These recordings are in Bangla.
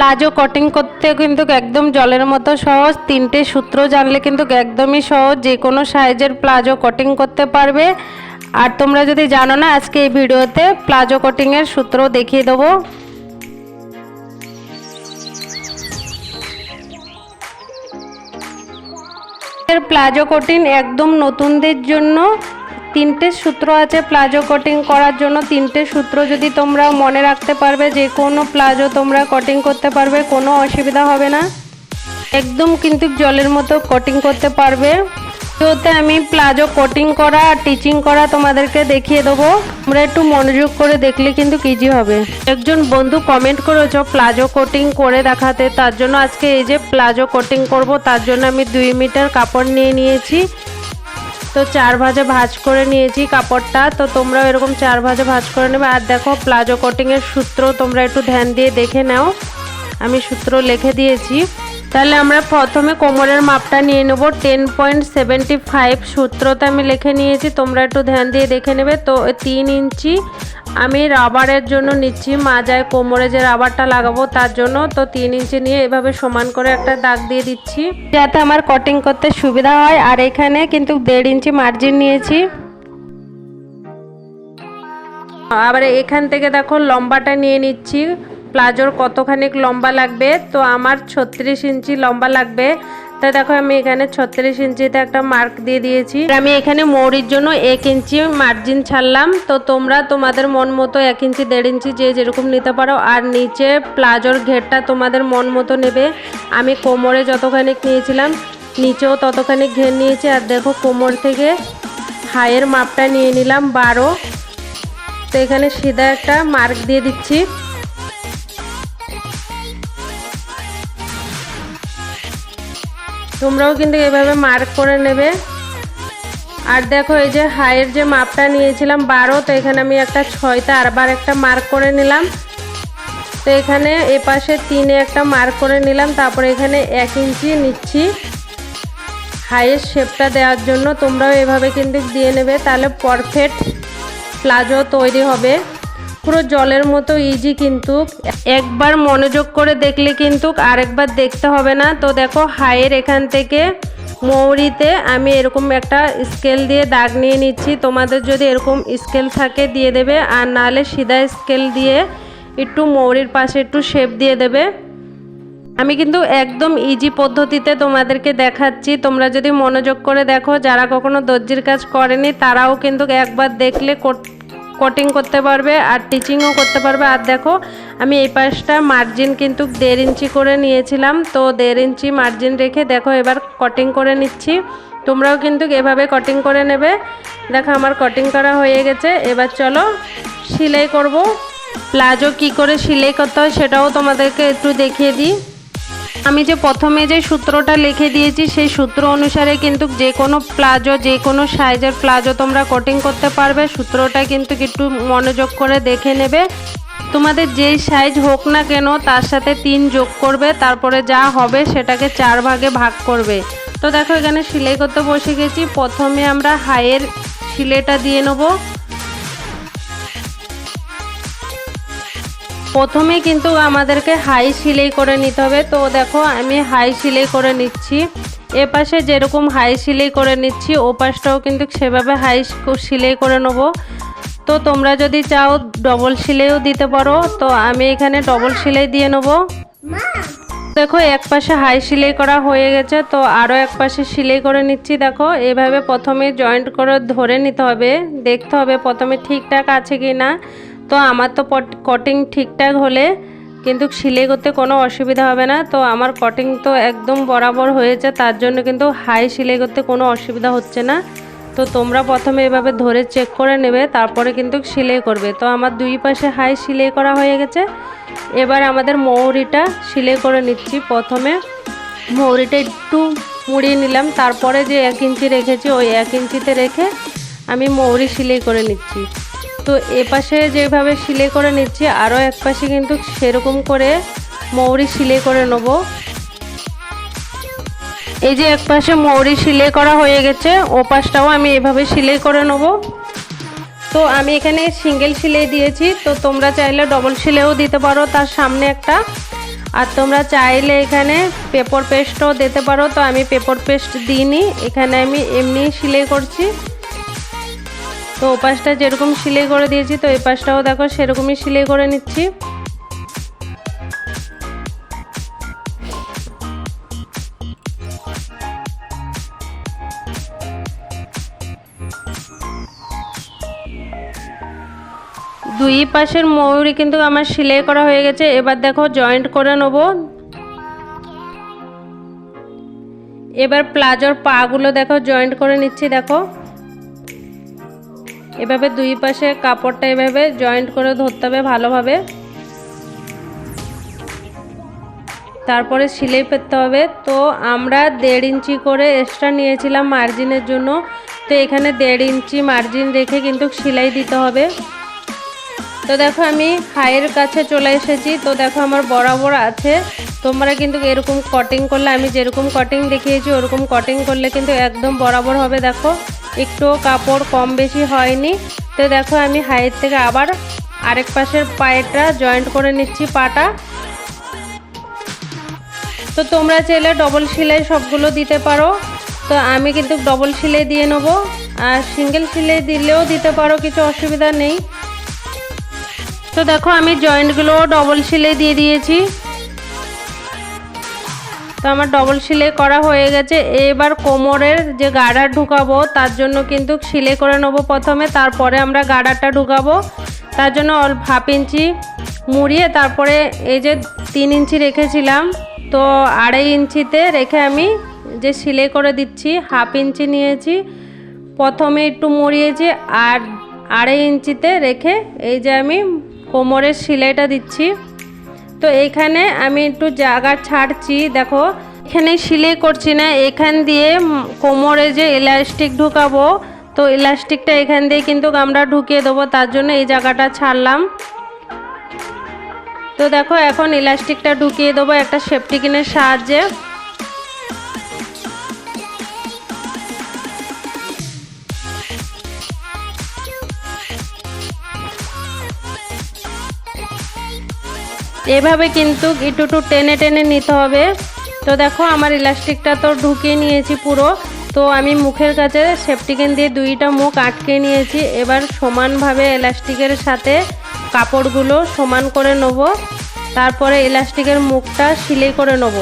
প্লাজো কাটিং করতে কিন্তু একদম জলের মতো সহজ। তিনটে সূত্র জানলে কিন্তু একদমই সহজ। যে কোনো সাইজের প্লাজো কাটিং করতে পারবে। আর তোমরা যদি জানো না, আজকে এই ভিডিওতে প্লাজো কাটিংয়ের সূত্র দেখিয়ে দেবো। প্লাজো কোটিং একদম নতুনদের জন্য। তিনটে সূত্র আছে প্লাজো কোটিং করার জন্য। তিনটে সূত্র যদি তোমরা মনে রাখতে পারবে, যে কোনো প্লাজো তোমরা কটিং করতে পারবে, কোনো অসুবিধা হবে না। একদম কিন্তু জলের মতো কটিং করতে পারবে। ভিডিওতে আমি প্লাজো কোটিং করা আর টিচিং করা তোমাদেরকে দেখিয়ে দেবো। তোমরা একটু মনোযোগ করে দেখলে কিন্তু ইজি হবে। একজন বন্ধু কমেন্ট করেছ প্লাজো কোটিং করে দেখাতে। তার জন্য আজকে এই যে প্লাজো কোটিং করব, তার জন্য আমি দুই মিটার কাপড় নিয়ে নিয়েছি। তো চার ভাজে ভাজ করে নিয়েছি কাপড়টা, তো তোমরাও এরকম চার ভাজে ভাজ করে নেবে। আর দেখো, প্লাজো কোটিংয়ের সূত্র তোমরা একটু ধ্যান দিয়ে দেখে নাও। আমি সূত্র লিখে দিয়েছি। তাহলে আমরা প্রথমে কোমরের মাপটা নিয়ে নেব। টেন পয়েন্ট সেভেন্টি ফাইভ সূত্রতে আমি লিখে নিয়েছি, তোমরা একটু ধ্যান দিয়ে দেখে নেবে। তো তিন ইঞ্চি আমি রাবারের জন্য নিচ্ছি, মাজায় কোমরে যে রাবারটা লাগাবো তার জন্য। তো তিন ইঞ্চি নিয়ে এভাবে সমান করে একটা দাগ দিয়ে দিচ্ছি। যাতে আমার কটিং করতে সুবিধা হয়। আর এখানে কিন্তু দেড় ইঞ্চি মার্জিন নিয়েছি। আবার এখান থেকে দেখো লম্বাটা নিয়ে নিচ্ছি। প্লাজোর কতখানিক লম্বা লাগবে? তো আমার ছত্রিশ ইঞ্চি লম্বা লাগবে। তাই দেখো, আমি এখানে ছত্রিশ ইঞ্চিতে একটা মার্ক দিয়ে দিয়েছি। আমি এখানে মৌরির জন্য এক ইঞ্চি মার্জিন ছাড়লাম। তো তোমরা তোমাদের মন মতো এক ইঞ্চি, দেড় ইঞ্চি যে যেরকম নিতে পারো। আর নিচে প্লাজোর ঘেরটা তোমাদের মন মতো নেবে। আমি কোমরে যতখানি নিয়েছিলাম, নিচেও ততখানি ঘের নিয়েছি। আর দেখো, কোমর থেকে হাইয়ের মাপটা নিয়ে নিলাম বারো। তো এখানে সিধা একটা মার্ক দিয়ে দিচ্ছি। তোমরাও কিন্তু এভাবে মার্ক করে নেবে। আর দেখো এই যে হাইয়ের যে মাপটা নিয়েছিলাম বারো, তো এখানে আমি একটা ছয়তে আরবার একটা মার্ক করে নিলাম। তো এখানে এ পাশে তিনে একটা মার্ক করে নিলাম, তারপরে এখানে এক ইঞ্চি নিচ্ছি হাইয়ের শেপটা দেওয়ার জন্য। তোমরাও এভাবে কিন্তু দিয়ে নেবে, তাহলে পারফেক্ট প্লাজো তৈরি হবে। পুরো জলের মতো ইজি কিন্তু। একবার মনোযোগ করে দেখলে কিন্তু আরেকবার দেখতে হবে না। তো দেখো হাইয়ের এখান থেকে মৌরিতে আমি এরকম একটা স্কেল দিয়ে দাগ নিয়ে নিচ্ছি। তোমাদের যদি এরকম স্কেল থাকে দিয়ে দেবে। আর নাহলে সিধা স্কেল দিয়ে একটু মৌরির পাশে একটু শেপ দিয়ে দেবে। আমি কিন্তু একদম ইজি পদ্ধতিতে তোমাদেরকে দেখাচ্ছি। তোমরা যদি মনোযোগ করে দেখো, যারা কখনো দর্জির কাজ করেনি, তারাও কিন্তু একবার দেখলে কটিং করতে পারবে আর টিচিংও করতে পারবে। আর দেখো, আমি এই পাশটা মার্জিন কিন্তু দেড় ইঞ্চি করে নিয়েছিলাম। তো দেড় ইঞ্চি মার্জিন রেখে দেখো এবার কটিং করে নিচ্ছি। তোমরাও কিন্তু এভাবে কটিং করে নেবে। দেখো আমার কটিং করা হয়ে গেছে। এবার চলো সেলাই করব। প্লাজো কি করে সেলাই করতে হয় সেটাও তোমাদেরকে একটু দেখিয়ে দিই। আমি যে প্রথমে যে সূত্রটা লিখে দিয়েছি, সেই সূত্র অনুসারে কিন্তু যে কোনো প্লাজো, যে কোনো সাইজের প্লাজো তোমরা কটিং করতে পারবে। সূত্রটা কিন্তু একটু মনোযোগ করে দেখে নেবে। তোমাদের যেই সাইজ হোক না কেন, তার সাথে তিন যোগ করবে, তারপরে যা হবে সেটাকে চার ভাগে ভাগ করবে। তো দেখো, এখানে সেলাই করতে বসে গেছি। প্রথমে আমরা হাইয়ের সিলেটা দিয়ে নেব। প্রথমে কিন্তু আমাদেরকে হাই সিলাই করে নিতে হবে। তো দেখো, আমি হাই সিলাই করে নিচ্ছি। এ পাশে যেরকম হাই সিলাই করে নিচ্ছি, ও পাশটাও কিন্তু সেভাবে হাই সিলাই করে নেব। তো তোমরা যদি চাও ডবল সিলাইও দিতে পারো। তো আমি এখানে ডবল সিলাই দিয়ে নেব। দেখো, এক পাশে হাই সিলাই করা হয়ে গেছে। তো আরও এক পাশে সিলাই করে নিচ্ছি। দেখো, এভাবে প্রথমে জয়েন্ট করে ধরে নিতে হবে। দেখতে হবে প্রথমে ঠিকঠাক আছে কি না তো আমার তো কটিং ঠিকঠাক হলে কিন্তু সিলাই করতে কোনো অসুবিধা হবে না। তো আমার কটিং তো একদম বরাবর হয়েছে, তার জন্য কিন্তু হাই সিলাই করতে কোনো অসুবিধা হচ্ছে না। তো তোমরা প্রথমে এভাবে ধরে চেক করে নেবে, তারপরে কিন্তু সিলাই করবে। তো আমার দুই পাশে হাই সিলাই করা হয়ে গেছে। এবার আমাদের মৌরিটা সিলাই করে নিচ্ছি। প্রথমে মৌরিটা একটু মুড়িয়ে নিলাম। তারপরে যে এক ইঞ্চি রেখেছি, ওই এক ইঞ্চিতে রেখে আমি মৌরি সিলাই করে নিচ্ছি। তো এপাশে যেভাবে সিলাই করে নিচ্ছি আরও এক পাশে কিন্তু সেরকম করে মৌরি সিলাই করে নেব। এই যে এক পাশে মৌরি সিলাই করা হয়ে গেছে ও পাশটাও আমি এভাবে সিলাই করে নেব। তো আমি এখানে সিঙ্গেল সিলাই দিয়েছি, তো তোমরা চাইলে ডবল সিলাইও দিতে পারো তার সামনে একটা। আর তোমরা চাইলে এখানে পেপার পেস্টও দিতে পারো, তো আমি পেপার পেস্ট দিইনি, এখানে আমি এমনি সিলাই করছি। তো ওপাশটা যেরকম সিলাই করে দিয়েছি, তো এই পাশটাও দেখো সেরকমই সিলাই করে নিচ্ছি। দুই পাশের ময়ূরী কিন্তু আমার সেলাই করা হয়ে গেছে, এবার দেখো জয়েন্ট করে নেব। এবার প্লাজোর পাগুলো দেখো জয়েন্ট করে নিচ্ছি, দেখো। এভাবে দুই পাশে কাপড়টা এভাবে জয়েন্ট করে ধরতে হবে ভালোভাবে। তারপরে সিলাই পেতে হবে। তো আমরা দেড় ইঞ্চি করে এক্সট্রা নিয়েছিলাম মার্জিনের জন্য। তো এখানে দেড় ইঞ্চি মার্জিন রেখে কিন্তু সেলাই দিতে হবে। তো দেখো আমি হাইয়ের কাছে চলে এসেছি। তো দেখো আমার বরাবর আছে। তোমরা কিন্তু এরকম কটিং করলে, আমি যেরকম কটিং দেখিয়েছি, ওরকম কটিং করলে কিন্তু একদম বরাবর হবে, দেখো। একটুও কাপড় কম বেশি হয়নি। তো দেখো আমি হাইয়ের থেকে আবার আরেক পাশের পায়েটা জয়েন্ট করে নিচ্ছি পাটা। তো তোমরা চাইলে ডবল সেলাই সবগুলো দিতে পারো। তো আমি কিন্তু ডবল সেলাই দিয়ে নেব। আর সিঙ্গেল সেলাই দিলেও দিতে পারো, কিছু অসুবিধা নেই। তো দেখো আমি জয়েন্টগুলো ডবল সেলাই দিয়ে দিয়েছি। তো আমার ডবল সেলাই করা হয়ে গেছে। এবার কোমরের যে গাডার ঢুকাবো, তার জন্য কিন্তু সেলাই করে নেব প্রথমে। তারপরে আমরা গাডারটা ঢুকাবো। তার জন্য অল্প হাফ ইঞ্চি মুড়িয়ে তারপরে এই যে তিন ইঞ্চি রেখেছিলাম, তো আড়াই ইঞ্চিতে রেখে আমি যে সেলাই করে দিচ্ছি, হাফ ইঞ্চি নিয়েছি। প্রথমে একটু মুড়িয়েছি আর আড়াই ইঞ্চিতে রেখে এই যে আমি কোমরের সেলাইটা দিচ্ছি। তো এইখানে আমি একটু জায়গা ছাড়ছি, দেখো। এখানে সিলাই করছি না, এখান দিয়ে কোমরে যে ইলাস্টিক ঢুকাবো, তো ইলাস্টিকটা এখান দিয়ে কিন্তু আমরা ঢুকিয়ে দেবো, তার জন্য এই জায়গাটা ছাড়লাম। তো দেখো, এখন ইলাস্টিকটা ঢুকিয়ে দেবো একটা সেফটিকিনের সাহায্যে। এভাবে কিন্তু একটু একটু টেনে টেনে নিতে হবে। তো দেখো, আমার ইলাস্টিকটা তো ঢুকিয়ে নিয়েছি পুরো। তো আমি মুখের কাছে সেফটিকেন দিয়ে দুইটা মুখ আটকে নিয়েছি। এবার সমানভাবে ইলাস্টিকের সাথে কাপড়গুলো সমান করে নেব। তারপরে ইলাস্টিকের মুখটা সিলাই করে নেব।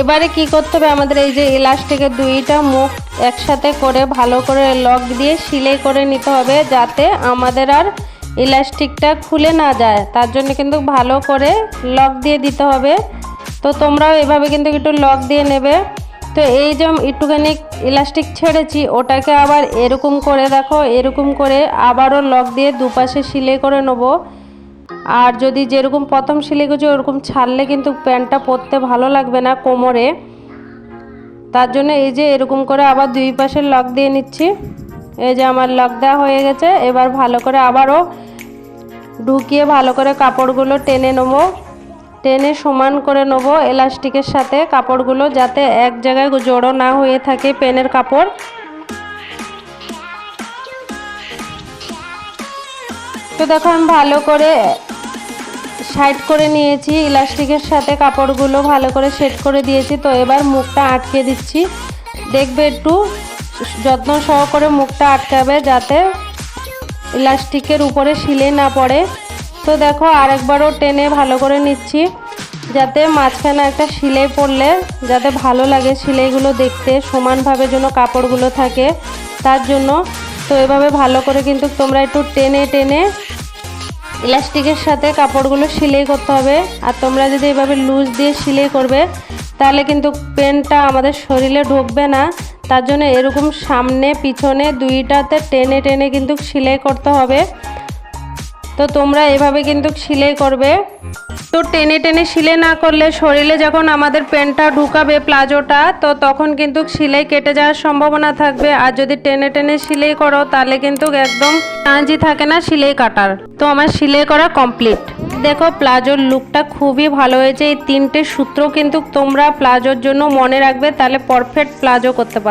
এবারে কি করতে হবে? আমাদের এই যে ইলাস্টিকের দুইটা মুখ একসাথে করে ভালো করে লক দিয়ে সিলাই করে নিতে হবে, যাতে আমাদের আর ইলাস্টিকটা খুলে না যায়, তার জন্য কিন্তু ভালো করে লক দিয়ে দিতে হবে। তো তোমরাও এভাবে কিন্তু একটু লক দিয়ে নেবে। তো এই যে একটুখানি ইলাস্টিক ছেড়েছি, ওটাকে আবার এরকম করে দেখো, এরকম করে আবারও লক দিয়ে দুপাশে সিলাই করে নেব। আর যদি যেরকম প্রথম সিলাই করছি, ওরকম ছাড়লে কিন্তু প্যান্টটা পরতে ভালো লাগবে না কোমরে। তার জন্য এই যে এরকম করে আবার দুই পাশে লক দিয়ে নিচ্ছি। এই যে আমার লক দেওয়া হয়ে গেছে, এবার ভালো করে আবারও ঢুকিয়ে ভালো করে কাপড়গুলো টেনে নেব। টেনে সমান করে নেব এলাস্টিকের সাথে কাপড়গুলো, যাতে এক জায়গায় জড়ো না হয়ে থাকে পেনের কাপড়। তো দেখো আমি ভালো করে সাইড করে নিয়েছি ইলাস্টিকের সাথে কাপড়গুলো ভালো করে সেট করে দিয়েছি। তো এবার মুখটা আটকে দিচ্ছি। দেখবে একটু যত্ন সহকারে মুখটা আটকাবে যাতে ইলাস্টিকের উপরে শিলে না পড়ে। তো দেখো, আরেকবারও টেনে ভালো করে নিচ্ছি, যাতে মাঝখানে একটা সিলাই পড়লে যাতে ভালো লাগে সিলাইগুলো দেখতে, সমানভাবে যেন কাপড়গুলো থাকে তার জন্য। তো এভাবে ভালো করে কিন্তু তোমরা একটু টেনে টেনে ইলাস্টিকের সাথে কাপড়গুলো সেলাই করতে হবে। আর তোমরা যদি এভাবে লুজ দিয়ে সেলাই করবে তাহলে কিন্তু পেনটা আমাদের শরীরে ঢুকবে না। তার জন্য এরকম সামনে, পিছনে দুইটাতে টেনে টেনে কিন্তু সেলাই করতে হবে। তো তোমরা এভাবে কিন্তু সিলাই করবে। তো টেনে টেনে সিলাই না করলে শরীরে যখন আমাদের পেনটা ঢুকাবে প্লাজোটা, তো তখন কিন্তু সিলাই কেটে যাওয়ার সম্ভাবনা থাকবে। আর যদি টেনে টেনে সিলাই করো, তাহলে কিন্তু একদম কাঁজি থাকে না সিলাই কাটার। তো আমার সিলাই করা কমপ্লিট। দেখো, প্লাজোর লুকটা খুবই ভালো হয়েছে। এই তিনটে সূত্র কিন্তু তোমরা প্লাজোর জন্য মনে রাখবে, তাহলে পারফেক্ট প্লাজো করতে পারো।